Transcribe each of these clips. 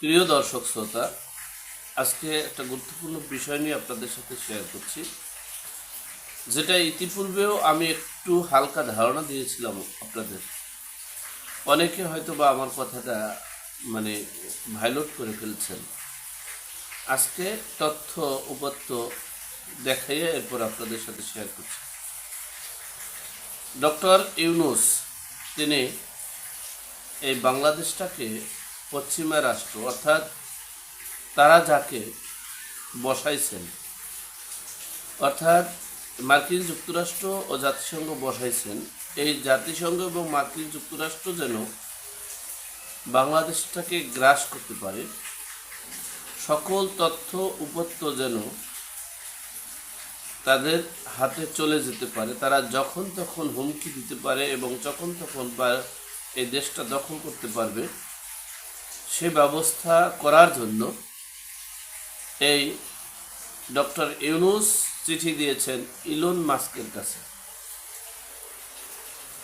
প্রিয় দর্শক শ্রোতা, আজকে একটা গুরুত্বপূর্ণ বিষয় নিয়ে আপনাদের সাথে শেয়ার করছি। যেটা ইতিপূর্বেও আমি একটু হালকা ধারণা দিয়েছিলাম আপনাদের। অনেকে হয়তো বা আমার কথাটা মানে ভাইলট করে ফেলছেন। আজকে তথ্য উপাত্ত দেখাইয়ে এরপর আপনাদের সাথে শেয়ার করছি। ডক্টর ইউনুস, তিনি এই বাংলাদেশটাকে পশ্চিমা রাষ্ট্র, অর্থাৎ তারা যাকে বসাইছেন। অর্থাৎ মার্কিন যুক্তরাষ্ট্র ও জাতিসংঘ বসাইছেন। এই জাতিসংঘ এবং মার্কিন যুক্তরাষ্ট্র যেন বাংলাদেশটাকে গ্রাস করতে পারে, সকল তথ্য উপত্য যেন তাদের হাতে চলে যেতে পারে, তারা যখন তখন হুমকি দিতে পারে এবং যখন তখন বা এই দেশটা দখল করতে পারবে। সে ব্যবস্থা করার জন্য এই ডক্টর ইউনুস চিঠি দিয়েছেন ইলন মাস্কের কাছে।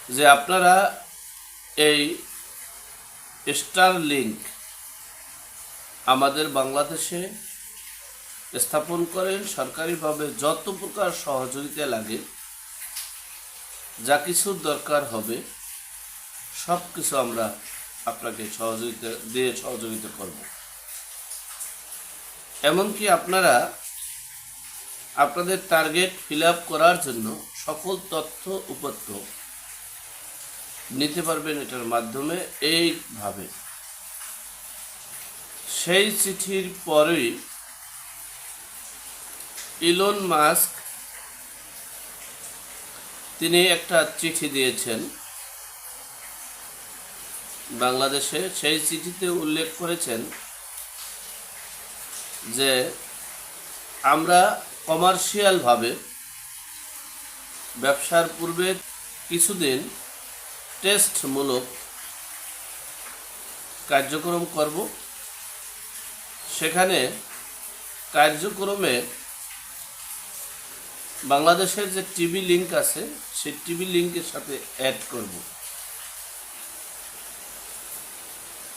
যে আপনারা এই স্টার লিঙ্ক আমাদের বাংলাদেশে স্থাপন করেন, সরকারিভাবে যত প্রকার সহযোগিতা লাগে, যা কিছুর দরকার হবে সব কিছু আমরা আপনাকে সহযোগিতা, দিয়ে সহযোগিতা করব। এমনকি আপনারা আপনাদের টার্গেট ফিল করার জন্য সকল তথ্য উপত্য নিতে পারবেন এটার মাধ্যমে এইভাবে। সেই চিঠির পরেই ইলন মাস্ক তিনি একটা চিঠি দিয়েছেন। বাংলাদেশে সেই চিঠিতে উল্লেখ করেছেন যে আমরা কমার্শিয়ালভাবে ব্যবসার পূর্বে কিছুদিন টেস্টমূলক কার্যক্রম করব। সেখানে কার্যক্রমে বাংলাদেশের যে টিভি লিঙ্ক আছে, সেই টিভি লিঙ্কের সাথে অ্যাড করব।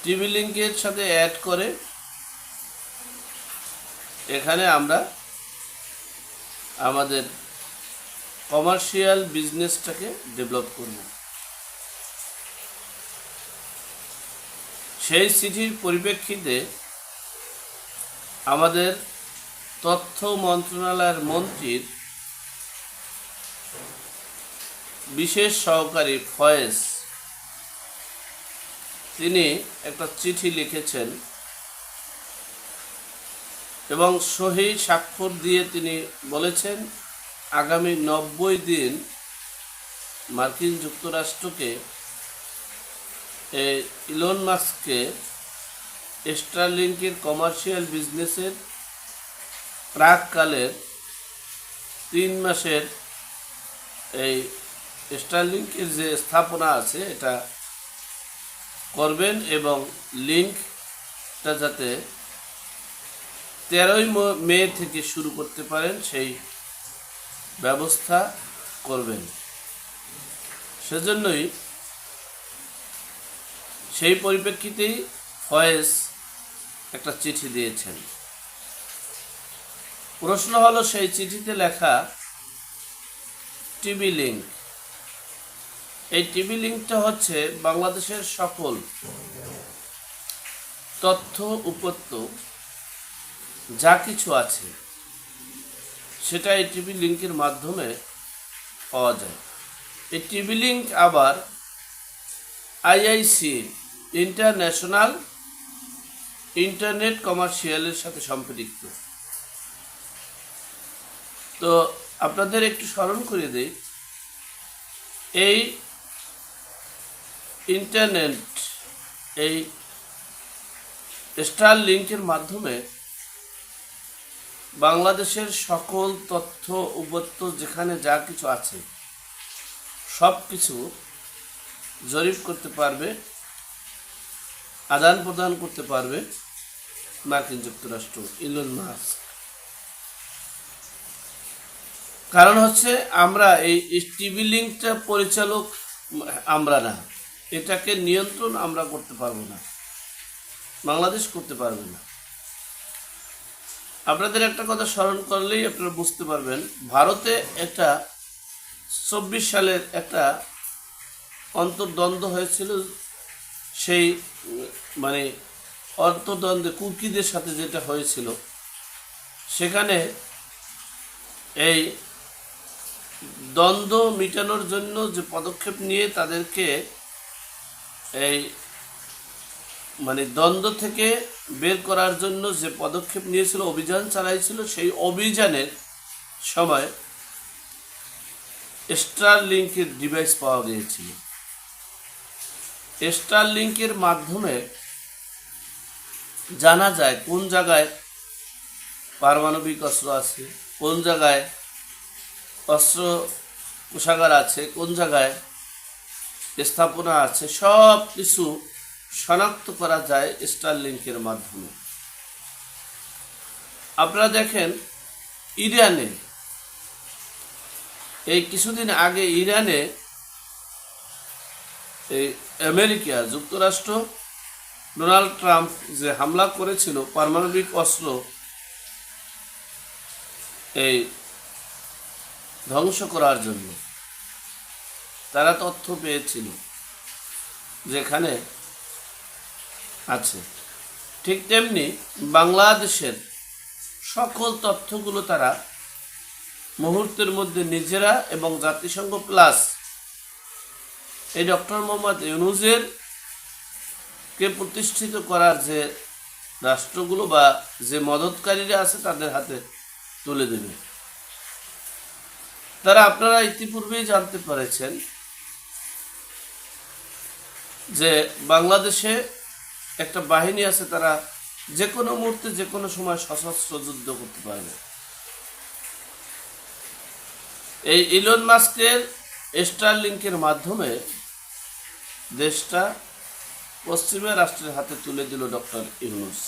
টিভি লিঙ্কের সাথে অ্যাড করে এখানে আমরা আমাদের কমার্শিয়াল বিজনেসটাকে ডেভেলপ করব। সেই চিঠির পরিপ্রেক্ষিতে আমাদের তথ্য মন্ত্রণালয়ের মন্ত্রীর বিশেষ সহকারী ফয়েজ তিনি একটা চিঠি লিখেছেন এবং সহি স্বাক্ষর দিয়ে তিনি বলেছেন, আগামী নব্বই দিন মার্কিন যুক্তরাষ্ট্রকে এই ইলন মাস্ককে স্টারলিংকের কমার্শিয়াল বিজনেসের প্রাককালের তিন মাসের এই স্টারলিংকের যে স্থাপনা আছে, এটা করবেন এবং লিঙ্কটা যাতে তেরোই মে থেকে শুরু করতে পারেন, সেই ব্যবস্থা করবেন। সেজন্যই সেই পরিপ্রেক্ষিতেই ফয়েজ একটা চিঠি দিয়েছেন। প্রশ্ন হলো, সেই চিঠিতে লেখা টিভি লিঙ্ক এই টিভি লিঙ্কটা হচ্ছে বাংলাদেশের সকল তথ্য, উপত্য, যা কিছু আছে, সেটা এই টিভি লিঙ্কের মাধ্যমে পাওয়া যায়। এই টিভি লিঙ্ক আবার আইআইসি, ইন্টারন্যাশনাল ইন্টারনেট কমার্শিয়ালের সাথে সম্পৃক্ত। তো আপনাদের একটু স্মরণ করে দিই, এই ইন্টারনেট এই স্টার লিঙ্কের মাধ্যমে বাংলাদেশের সকল তথ্য উপত্য যেখানে যা কিছু আছে, সব কিছু জরিপ করতে পারবে, আদান প্রদান করতে পারবে মার্কিন যুক্তরাষ্ট্র, ইলন মাস্ক। কারণ হচ্ছে আমরা এই টিভি লিঙ্কটা পরিচালক, আমরা না। এটাকে নিয়ন্ত্রণ আমরা করতে পারব না। বাংলাদেশ করতে পারবে না। আপনাদের একটা কথা স্মরণ করলেই আপনারা বুঝতে পারবেন, ভারতে একটা চব্বিশ সালের একটা অন্তর্দ্বন্দ্ব হয়েছিল। সেই মানে অন্তর্দ্বন্দ্বে কুর্কিদের সাথে যেটা হয়েছিল, সেখানে এই দ্বন্দ্ব মিটানোর জন্য যে পদক্ষেপ নিয়ে তাদেরকে এই মানে দ্বন্দ্ব থেকে বের করার জন্য যে পদক্ষেপ নিয়েছিল, অভিযান চালাইছিল, সেই অভিযানের সময় স্টার লিঙ্কের ডিভাইস পাওয়া গিয়েছিল। স্টার লিঙ্কের মাধ্যমে জানা যায় কোন জায়গায় পারমাণবিক অস্ত্র আছে, কোন জায়গায় অস্ত্র কোষাগার আছে, কোন জায়গায় স্থাপনা আছে, সব কিছু শনাক্ত করা যায় স্টার লিঙ্কের মাধ্যমে। আপনারা দেখেন, ইরানে, এই কিছুদিন আগে ইরানে এই আমেরিকা, যুক্তরাষ্ট্র, ডোনাল্ড ট্রাম্প যে হামলা করেছিল, পারমাণবিক অস্ত্র এই ধ্বংস করার জন্য তারা তথ্য পেয়েছিল, যেখানে আছে। ঠিক তেমনি বাংলাদেশের সকল তথ্যগুলো তারা মুহূর্তের মধ্যে নিজেরা এবং জাতিসংঘ প্লাস এই ডক্টর মোহাম্মদ ইউনুজের কে প্রতিষ্ঠিত করার যে রাষ্ট্রগুলো বা যে মদতকারীরা আছে তাদের হাতে তুলে দেবে। তারা আপনারা ইতিপূর্বেই জানতে পেরেছেন যে বাংলাদেশে একটা বাহিনী আছে, তারা যে কোনো মুহূর্তে, যে কোনো সময় সশস্ত্র যুদ্ধ করতে পারে না। এই ইলন মাস্কের স্টার লিঙ্কের মাধ্যমে দেশটা পশ্চিমা রাষ্ট্রের হাতে তুলে দিল ডক্টর ইউনুস।